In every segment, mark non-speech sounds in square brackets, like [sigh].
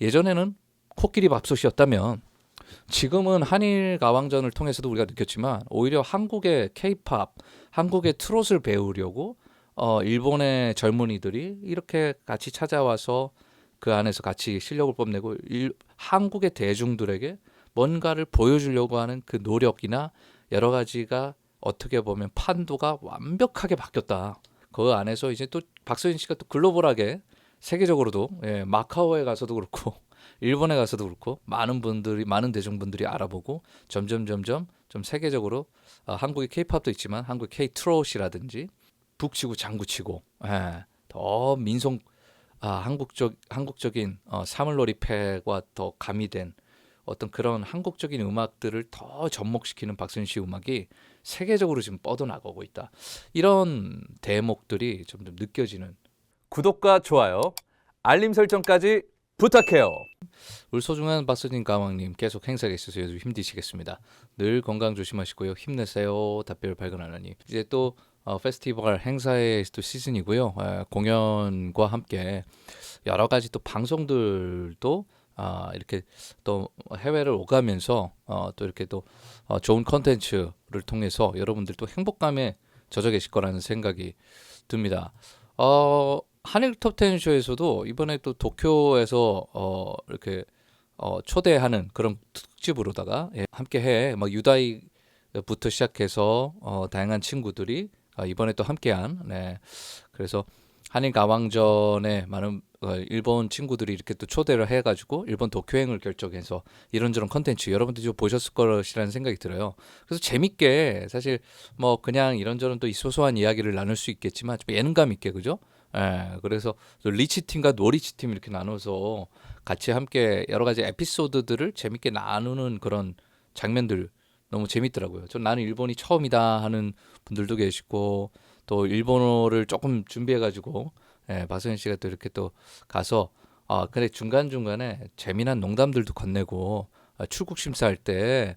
예전에는 코끼리 밥솥이었다면 지금은 한일 가왕전을 통해서도 우리가 느꼈지만 오히려 한국의 케이팝, 한국의 트롯을 배우려고 어 일본의 젊은이들이 이렇게 같이 찾아와서 그 안에서 같이 실력을 뽐내고 일, 한국의 대중들에게 뭔가를 보여주려고 하는 그 노력이나 여러 가지가 어떻게 보면 판도가 완벽하게 바뀌었다. 그 안에서 이제 또 박서진 씨가 또 글로벌하게 세계적으로도 예, 마카오에 가서도 그렇고 [laughs] 일본에 가서도 그렇고 많은 분들이 많은 대중분들이 알아보고 점점 점점 좀 세계적으로 어, 한국의 케이팝도 있지만 한국 케이 트롯이라든지 북치고 장구치고 예, 더 민속 아, 한국적 한국적인 어, 사물놀이패와 더 가미된 어떤 그런 한국적인 음악들을 더 접목시키는 박순 씨 음악이 세계적으로 지금 뻗어나가고 있다. 이런 대목들이 점점 느껴지는 구독과 좋아요, 알림 설정까지 부탁해요. 우리 소중한 박서진 가왕님 계속 행사가 있어서 힘드시겠습니다. 늘 건강 조심하시고요. 힘내세요. 답변을 발견하느니 이제 또 어, 페스티벌 행사의 또 시즌이고요. 에, 공연과 함께 여러 가지 또 방송들도 아, 이렇게 또 해외를 오가면서 어, 또 이렇게 또 어, 좋은 컨텐츠를 통해서 여러분들 또 행복감에 젖어 계실 거라는 생각이 듭니다. 어, 한일 톱텐 쇼에서도 이번에 또 도쿄에서 어, 이렇게 어, 초대하는 그런 특집으로다가 예, 함께 해. 막 유다이부터 시작해서 어, 다양한 친구들이 어, 이번에 또 함께한. 네. 그래서 한일 가왕전에 많은 어, 일본 친구들이 이렇게 또 초대를 해가지고 일본 도쿄행을 결정해서 이런저런 컨텐츠 여러분들이 좀 보셨을 것이라는 생각이 들어요. 그래서 재밌게 사실 뭐 그냥 이런저런 또이 소소한 이야기를 나눌 수 있겠지만 좀 예능감 있게 그죠? 예, 그래서 또 리치 팀과 노리치 팀 이렇게 나눠서 같이 함께 여러 가지 에피소드들을 재밌게 나누는 그런 장면들 너무 재밌더라고요. 전 나는 일본이 처음이다 하는 분들도 계시고 또 일본어를 조금 준비해가지고 예, 박서연 씨가 또 이렇게 또 가서 아 근데 중간 중간에 재미난 농담들도 건네고 아, 출국 심사할 때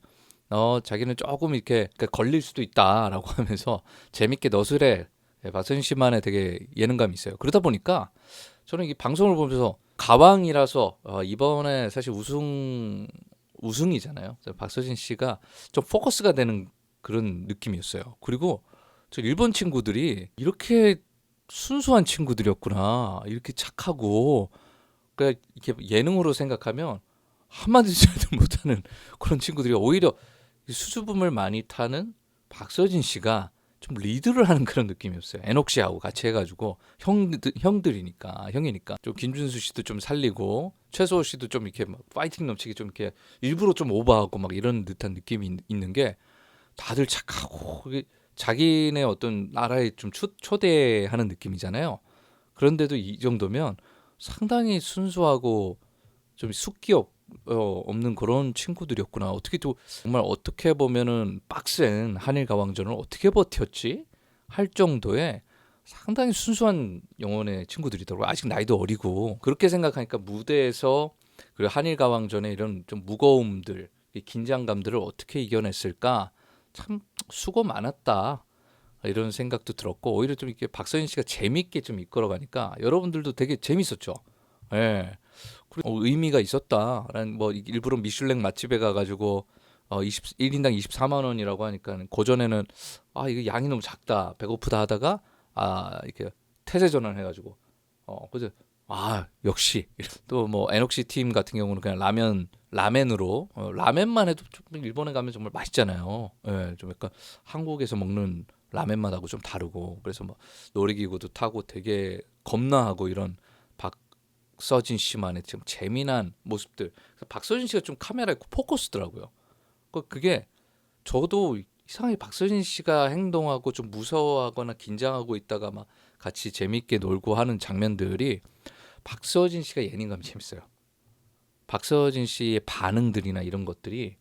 어, 자기는 조금 이렇게 그러니까 걸릴 수도 있다라고 [laughs] 하면서 재밌게 너스레 예, 박서연 씨만의 되게 예능감이 있어요. 그러다 보니까 저는 이 방송을 보면서 가왕이라서 어, 이번에 사실 우승 우승이잖아요. 박서진 씨가 좀 포커스가 되는 그런 느낌이었어요. 그리고 저 일본 친구들이 이렇게 순수한 친구들이었구나. 이렇게 착하고 그러니까 이렇게 예능으로 생각하면 한마디도 [laughs] 못하는 그런 친구들이 오히려 이 수줍음을 많이 타는 박서진 씨가 좀 리드를 하는 그런 느낌이었어요. 에녹 씨하고 같이 해가지고 형들 형들이니까 형이니까 좀 김준수 씨도 좀 살리고 최소호 씨도 좀 이렇게 막 파이팅 넘치게 좀 이렇게 일부러 좀 오버하고 막 이런 듯한 느낌이 있- 있는 게 다들 착하고 자기네 어떤 나라에 좀 초, 초대하는 느낌이잖아요. 그런데도 이 정도면 상당히 순수하고 좀 숙기 없, 어, 없는 그런 친구들이었구나. 어떻게 또 정말 어떻게 보면은 빡센 한일 가왕전을 어떻게 버텼지 할 정도의 상당히 순수한 영혼의 친구들이더라고요. 아직 나이도 어리고 그렇게 생각하니까 무대에서 그리고 한일 가왕전의 이런 좀 무거움들, 이 긴장감들을 어떻게 이겨냈을까 참 수고 많았다. 이런 생각도 들었고 오히려 좀 이렇게 박서진 씨가 재밌게 좀 이끌어가니까 여러분들도 되게 재밌었죠. 예. 그리고 어, 의미가 있었다라는 뭐 일부러 미슐랭 맛집에 가가지고 어 20, 1인당 24만 원이라고 하니까 고전에는 아 이거 양이 너무 작다 배고프다 하다가 아 이렇게 태세 전환해가지고 어 그죠 아 역시 [laughs] 또 뭐 에녹시 팀 같은 경우는 그냥 라면 라멘으로 어, 라멘만 해도 좀 일본에 가면 정말 맛있잖아요. 예, 좀 약간 한국에서 먹는 라멘 맛하고 좀 다르고 그래서 뭐 놀이기구도 타고 되게 겁나하고 이런 박서진 씨만의 좀 재미난 모습들. 박서진 씨가 좀 카메라에 포커스더라고요. 그 그게 저도 이상하게 박서진 씨가 행동하고 좀 무서워하거나 긴장하고 있다가 막 같이 재밌게 놀고 하는 장면들이 박서진 씨가 예능감이 재밌어요. 박서진 씨의 반응들이나 이런 것들이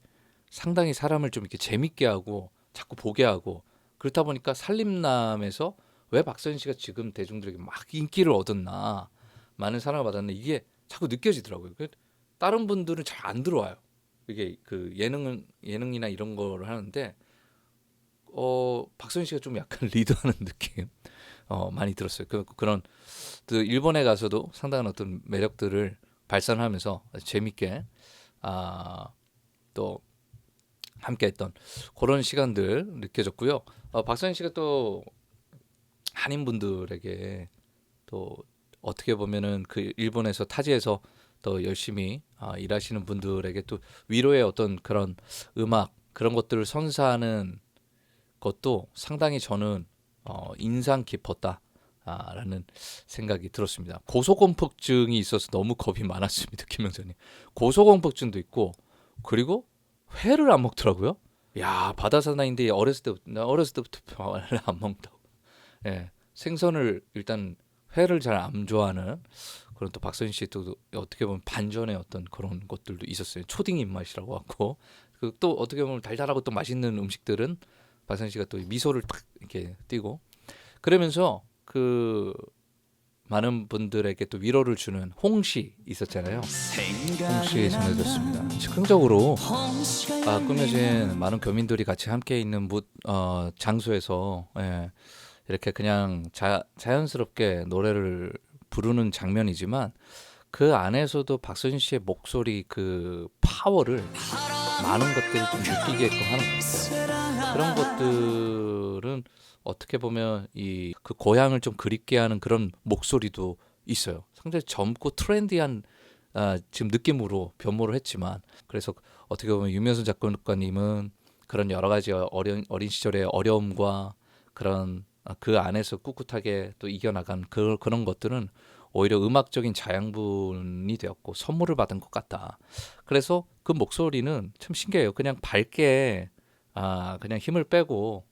상당히 사람을 좀 이렇게 재밌게 하고 자꾸 보게 하고 그렇다 보니까 살림남에서 왜 박서진 씨가 지금 대중들에게 막 인기를 얻었나 많은 사랑을 받았나 이게 자꾸 느껴지더라고요. 그 다른 분들은 잘 안 들어와요. 이게 그 예능은 예능이나 이런 거를 하는데 어 박서진 씨가 좀 약간 [laughs] 리드하는 느낌 어 많이 들었어요. 그 그런 그 일본에 가서도 상당한 어떤 매력들을 발산하면서 재밌게 아, 또 함께했던 그런 시간들 느껴졌고요. 어, 박선희 씨가 또 한인 분들에게 또 어떻게 보면은 그 일본에서 타지에서 더 열심히 아, 일하시는 분들에게 또 위로의 어떤 그런 음악 그런 것들을 선사하는 것도 상당히 저는 어, 인상 깊었다. 아, 라는 생각이 들었습니다. 고소공포증이 있어서 너무 겁이 많았습니다. 김영선님. 고소공포증도 있고 그리고 회를 안 먹더라고요. 야 바다 사나인데 어렸을 때부터 나 어렸을 때부터 [laughs] 안 먹는다고. 예, 생선을 일단 회를 잘 안 좋아하는 그런 또 박선희 씨도 어떻게 보면 반전의 어떤 그런 것들도 있었어요. 초딩 입맛이라고 하고 그 또 어떻게 보면 달달하고 또 맛있는 음식들은 박선희 씨가 또 미소를 딱 이렇게 띄고 그러면서 그 많은 분들에게 또 위로를 주는 홍시 있었잖아요. 홍시 전해졌습니다. 즉흥적으로 아, 꾸며진 많은 교민들이 같이 함께 있는 무, 어, 장소에서 예, 이렇게 그냥 자, 자연스럽게 노래를 부르는 장면이지만 그 안에서도 박선희 씨의 목소리 그 파워를 많은 것들을 좀 느끼게끔 하는 것 같아요. 그런 것들은 어떻게 보면 이 그 고향을 좀 그립게 하는 그런 목소리도 있어요. 상당히 젊고 트렌디한 아, 지금 느낌으로 변모를 했지만 그래서 어떻게 보면 유명선 작곡가님은 그런 여러 가지 어린 어린 시절의 어려움과 그런 아, 그 안에서 꿋꿋하게 또 이겨나간 그, 그런 것들은 오히려 음악적인 자양분이 되었고 선물을 받은 것 같다. 그래서 그 목소리는 참 신기해요. 그냥 밝게 아 그냥 힘을 빼고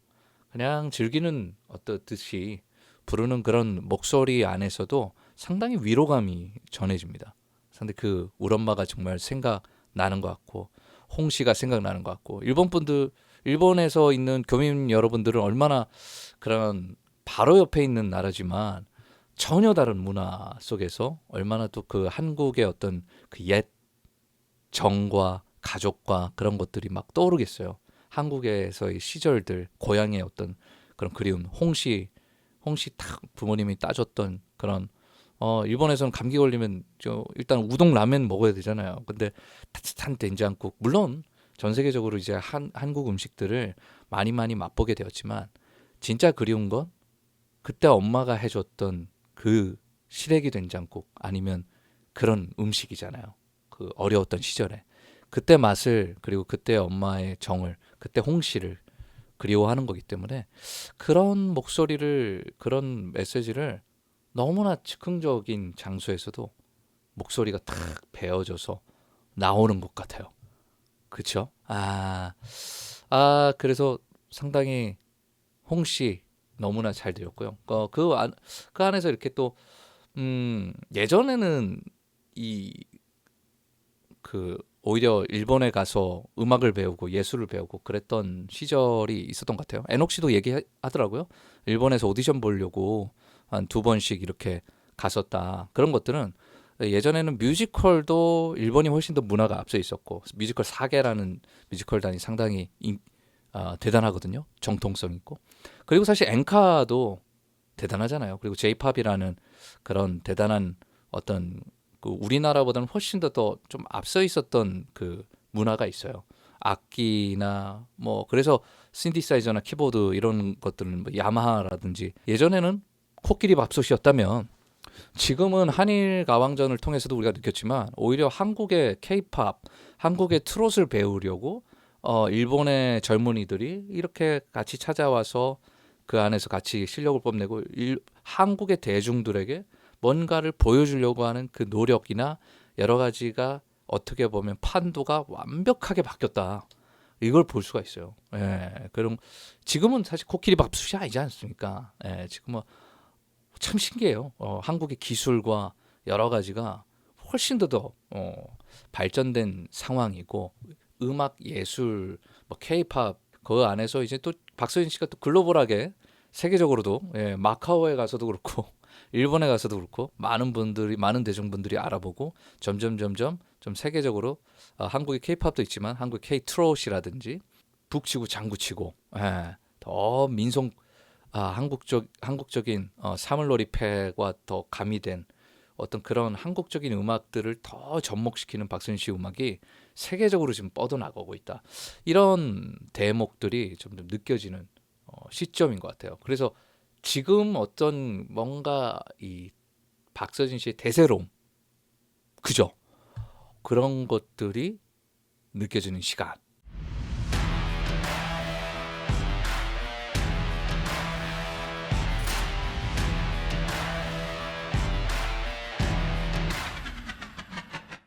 그냥 즐기는 어떻듯이 부르는 그런 목소리 안에서도 상당히 위로감이 전해집니다. 상당히 그 우리 엄마가 정말 생각 나는 것 같고 홍 씨가 생각나는 것 같고 일본 분들 일본에서 있는 교민 여러분들은 얼마나 그런 바로 옆에 있는 나라지만 전혀 다른 문화 속에서 얼마나 또 그 한국의 어떤 그 옛 정과 가족과 그런 것들이 막 떠오르겠어요. 한국에서의 시절들, 고향의 어떤 그런 그리움, 홍시, 홍시 탁 부모님이 따줬던 그런 어 일본에서는 감기 걸리면 저 일단 우동 라면 먹어야 되잖아요. 근데 따뜻한 된장국 물론 전 세계적으로 이제 한 한국 음식들을 많이 많이 맛보게 되었지만 진짜 그리운 건 그때 엄마가 해줬던 그 시래기 된장국 아니면 그런 음식이잖아요. 그 어려웠던 시절에 그때 맛을 그리고 그때 엄마의 정을 그때 홍씨를 그리워하는 거기 때문에 그런 목소리를 그런 메시지를 너무나 즉흥적인 장소에서도 목소리가 탁 베어져서 나오는 것 같아요. 그쵸? 아, 아, 그래서 상당히 홍 씨 너무나 잘 되었고요. 어, 그, 안, 그 안에서 이렇게 또, 음, 예전에는 이, 그, 오히려 일본에 가서 음악을 배우고 예술을 배우고 그랬던 시절이 있었던 것 같아요. 에녹 씨도 얘기하더라고요. 일본에서 오디션 보려고 한 두 번씩 이렇게 갔었다. 그런 것들은 예전에는 뮤지컬도 일본이 훨씬 더 문화가 앞서 있었고 뮤지컬 사계라는 뮤지컬단이 상당히 인, 아, 대단하거든요. 정통성 있고 그리고 사실 엔카도 대단하잖아요. 그리고 제이팝이라는 그런 대단한 어떤 그 우리나라보다는 훨씬 더 더 좀 앞서 있었던 그 문화가 있어요. 악기나 뭐 그래서 신디사이저나 키보드 이런 것들은 뭐 야마하라든지 예전에는 코끼리 밥솥이었다면 지금은 한일 가왕전을 통해서도 우리가 느꼈지만 오히려 한국의 케이팝, 한국의 트롯을 배우려고 어 일본의 젊은이들이 이렇게 같이 찾아와서 그 안에서 같이 실력을 뽐내고 일, 한국의 대중들에게 뭔가를 보여주려고 하는 그 노력이나 여러 가지가 어떻게 보면 판도가 완벽하게 바뀌었다. 이걸 볼 수가 있어요. 예. 그럼 지금은 사실 코끼리 밥솥이 아니지 않습니까? 예. 지금은 참 신기해요. 어, 한국의 기술과 여러 가지가 훨씬 더더 어, 발전된 상황이고 음악 예술 뭐 케이팝 그 안에서 이제 또 박서진 씨가 또 글로벌하게 세계적으로도 예, 마카오에 가서도 그렇고 [laughs] 일본에 가서도 그렇고 많은 분들이 많은 대중분들이 알아보고 점점 점점 좀 세계적으로 어, 한국의 케이팝도 있지만 한국 케이 트롯이라든지 북치고 장구치고 예, 더 민속 아, 한국적 한국적인 어, 사물놀이패와 더 가미된 어떤 그런 한국적인 음악들을 더 접목시키는 박서진 씨 음악이 세계적으로 지금 뻗어나가고 있다. 이런 대목들이 점점 느껴지는 어, 시점인 것 같아요. 그래서 지금 어떤 뭔가 이 박서진 씨의 대세롬 그죠? 그런 것들이 느껴지는 시간.